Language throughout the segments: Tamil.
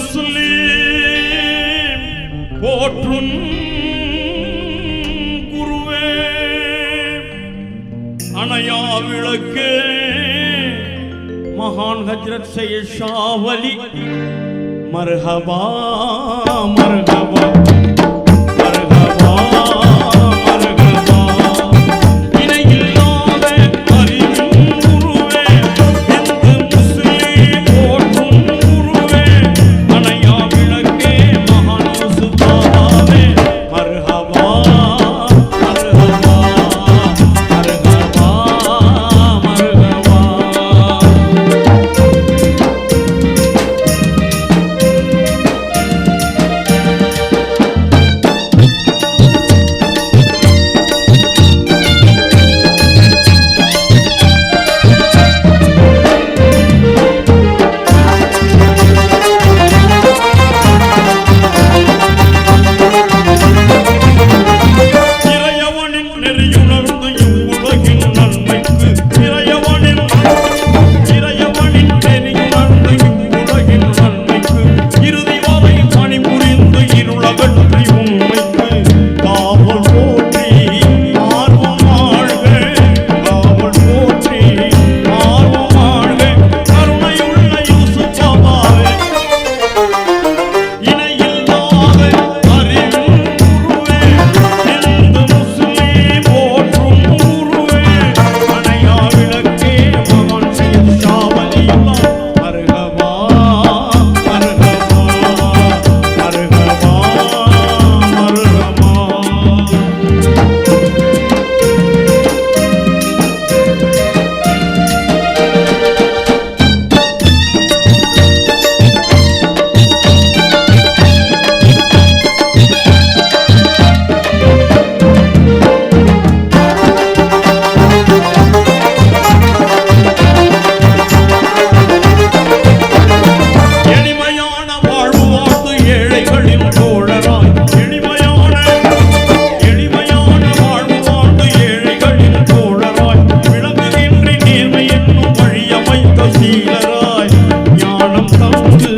முஸ்லீம் போற்றும் குருவே. அணையா விளக்கு மகான் ஹஜ்ரத் செய்ய ஷாவலி மர்ஹபா மர்ஹபா.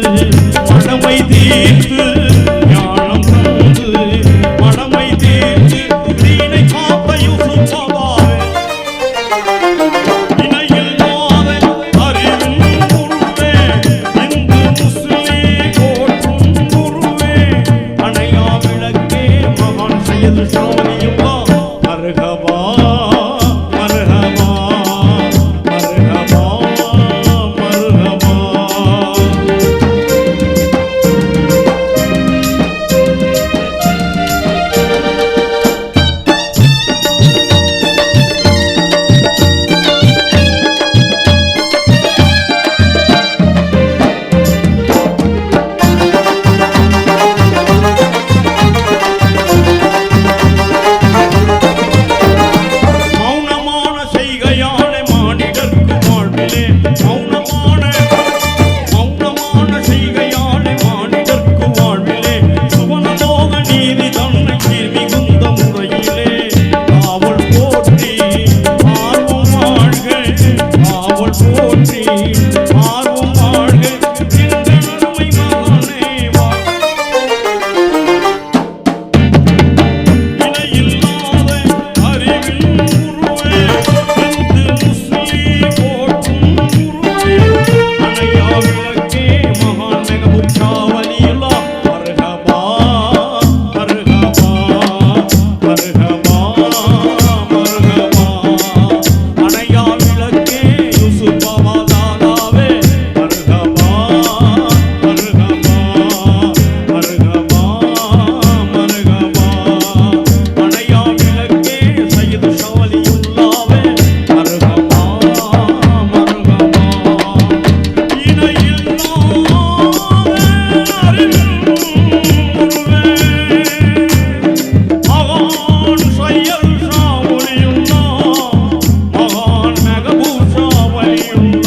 我不能为敌。you.